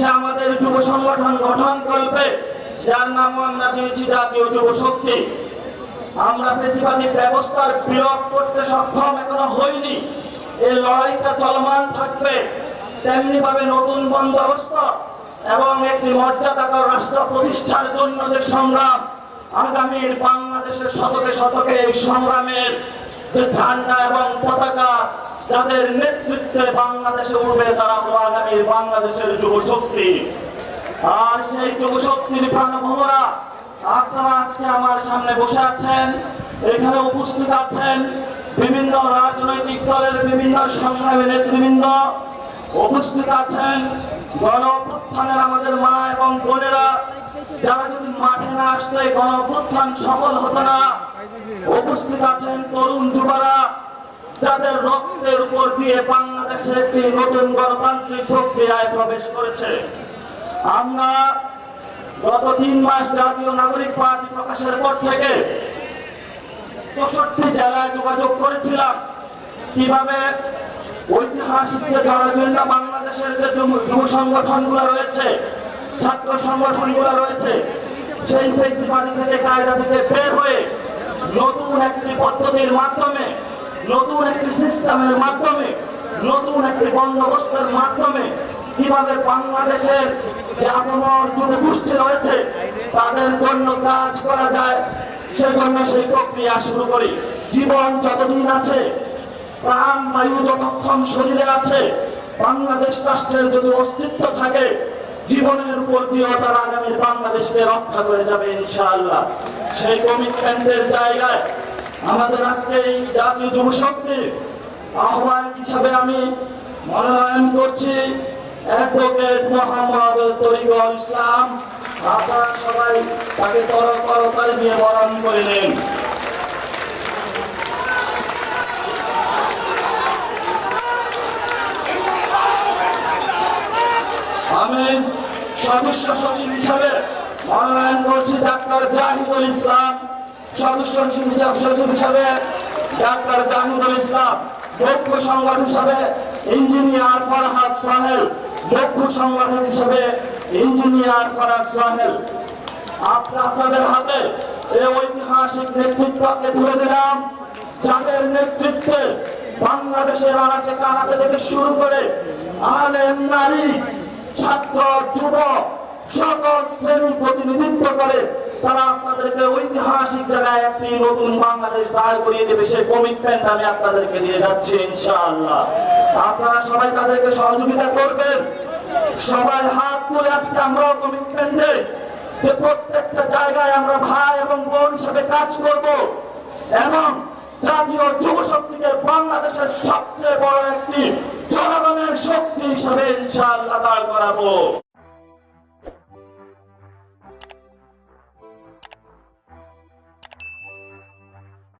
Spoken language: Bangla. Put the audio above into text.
সে আমাদের যুব সংগঠন গঠন করবে যার নামও আমরা দিয়েছি জাতীয় যুব শক্তি। আমরা ফেসিবাদী ব্যবস্থার বিলোপ করতে সক্ষম এখনও হইনি। এই লড়াইটা চলমান থাকবে, তেমনি ভাবে নতুন বন্দোবস্ত এবং একটি মর্যাদাকর রাষ্ট্র প্রতিষ্ঠার জন্য যে সংগ্রাম, আগামীর বাংলাদেশের শতকে শতকে এই সংগ্রামের যে ঝান্ডা এবং পতাকা যাদের নেতৃত্বে বাংলাদেশে উঠবে তারা হলো আগামীর বাংলাদেশের যুব শক্তি আর সেই যুব শক্তির প্রাণভোমরা আপনারা আজকে আমার সামনে বসে আছেন, এখানে উপস্থিত আছেন বিভিন্ন রাজনৈতিক দলের বিভিন্ন সংগ্রামী নেতৃবৃন্দ। উপস্থিত আছেন গণ আমাদের মা এবং বোনেরা, যারা যদি মাঠে না আসতে গণ সফল হতো না। উপস্থিত আছেন তরুণ যুবরা যাদের রক্তের উপর দিয়ে বাংলাদেশে একটি নতুন গণতান্ত্রিক প্রক্রিয়ায় প্রবেশ করেছে। আমরা গত তিন মাস জাতীয় নাগরিক পার্টি প্রকাশের পর থেকে চৌষট্টি জেলায় যোগাযোগ করেছিলাম। কীভাবে ঐতিহাসিককে ধরার জন্য বাংলাদেশের যে যুব- সংগঠনগুলো রয়েছে, ছাত্র সংগঠনগুলো রয়েছে, সেই ফেসিবাদী থেকে, কায়দা থেকে বের হয়ে নতুন একটি পদ্ধতির মাধ্যমে নতুন একটি সিস্টেমের মাধ্যমে, নতুন একটি বন্দোবস্তের মাধ্যমে কীভাবে বাংলাদেশের যে যুব গোষ্ঠী রয়েছে, তাদের জন্য কাজ করা যায়, সেজন্য সেই প্রক্রিয়া শুরু করি। জীবন যতদিন আছে, প্রাণ, বায়ু যতক্ষণ শরীরে আছে, বাংলাদেশ রাষ্ট্রের যদি অস্তিত্ব থাকে, জীবনের উপর দিয়েও তারা আগামীর বাংলাদেশকে রক্ষা করে যাবে ইনশাআল্লাহ। সেই কমিটমেন্টের জায়গায় আমাদের আজকে এই জাতীয় যুব শক্তি আহ্বায়ক হিসাবে আমি মনোনয়ন করছি অ্যাডভোকেট মোহাম্মদ ইসলাম। আপনারা সবাই তাকে তর করতালি দিয়ে বরণ করে আমি সদস্য সচিব হিসাবে মনোনয়ন করছি ডাক্তার জাহিদুল ইসলাম। ইঞ্জিনিয়ার ফরহাদ সাহেল, মুখ্য সংগঠক ইঞ্জিনিয়ার ফরহাদ আপনাদের হাতে এই ঐতিহাসিক নেতৃত্বকে তুলে দিলাম। যাদের নেতৃত্বে বাংলাদেশের আনাচে কানাচে থেকে শুরু করে আলেম, নারী, ছাত্র যুব সকল শ্রেণি প্রতিনিধিত্ব করে তারা আপনাদেরকে ঐতিহাসিক জায়গায় একটি নতুন বাংলাদেশ দাঁড় করিয়ে দেবে সেই কমিটমেন্ট আমি আপনাদেরকে দিয়ে যাচ্ছি ইনশাআল্লাহ। আপনারা সবাই তাদেরকে সহযোগিতা করবেন। সবাই হাত তুলে আজকে আমরাও কমিটমেন্ট দেই যে প্রত্যেকটা জায়গায় আমরা ভাই এবং বোন হিসেবে কাজ করব এবং জাতীয় যুব শক্তিকে বাংলাদেশের সবচেয়ে বড় একটি জনগণের শক্তি হিসেবে ইনশাআল্লাহ দাঁড় করাবো।